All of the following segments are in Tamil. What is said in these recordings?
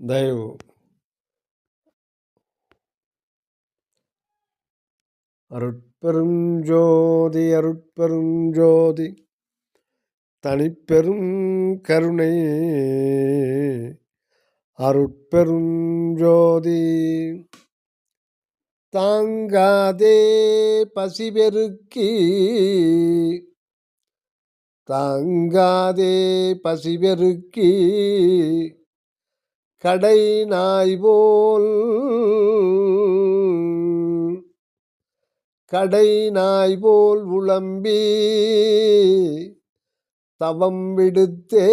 தயவு அருட்பெரும் ஜோதி அருட்பெரும் ஜோதி தனிப்பெரும் கருணை அருட்பெரும் ஜோதி தாங்காதே பசிபெருக்கி தாங்காதே பசிபெருக்கி கடை நாய் போல் கடை நாய் போல் உளம்பி. தவம் விடுத்தே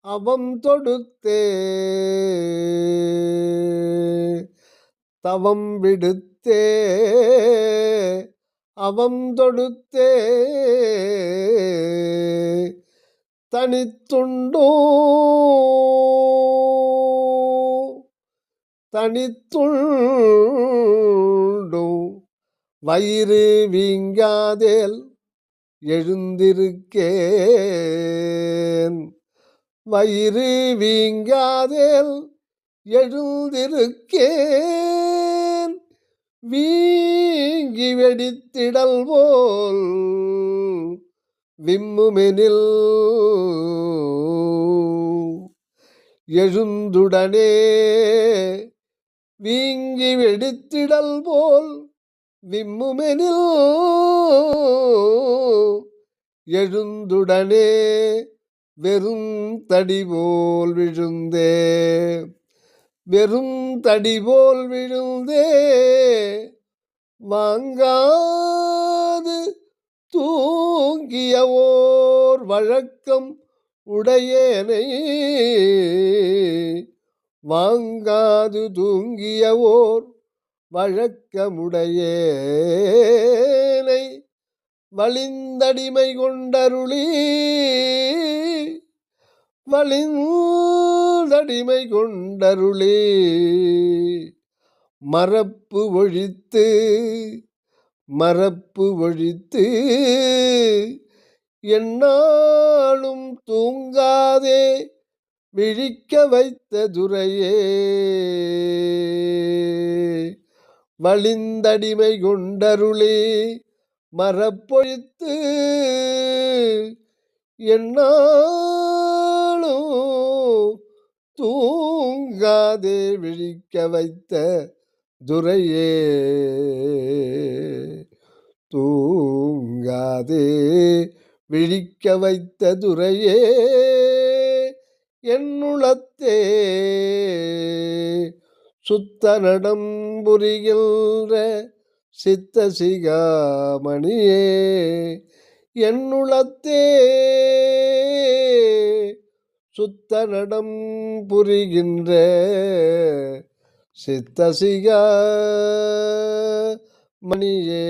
அவம் தொடுத்தே. தவம் விடுத்தே அவம் தொடுத்தே. தனித்துண்டோ தனித்துண்டோ வயிறு வீங்காதேல் எழுந்திருக்கேன் வயிறு வீங்காதேல் எழுந்திருக்கேன் வீங்கி வெடித்திடல் போல் விம்முமெனில் எழுந்துடனே வீங்கி வெடித்திடல் போல் விம்முமெனில் எழுந்துடனே வெறும் தடி போல் விழுந்தே வெறும் தடி போல் விழுந்தே வாங்காது தூங்கிய ஓர் வழக்கம் உடையனை. வாங்காது தூங்கிய ஓர் வழக்கமுடையேனை வலிந்தடிமை கொண்டருளி. வலிந்தடிமை கொண்டருளி. மரப்பு ஒழித்து மரப்பு ஒழித்து என்னாலும் தூங்காதே விழிக்க வைத்த துரையே வழிந்தடிமை கொண்டருளே மரப்பொழித்து என்னாலும் தூங்காதே விழிக்க வைத்த துரையே தூங்காதே விழிக்க வைத்த துரையே என்னுளத்தே சுத்த நடம் புரிகின்ற சித்த சிகாமணியே என்னுளத்தே சுத்த நடம் புரிகின்ற சித்தசிய மணியே.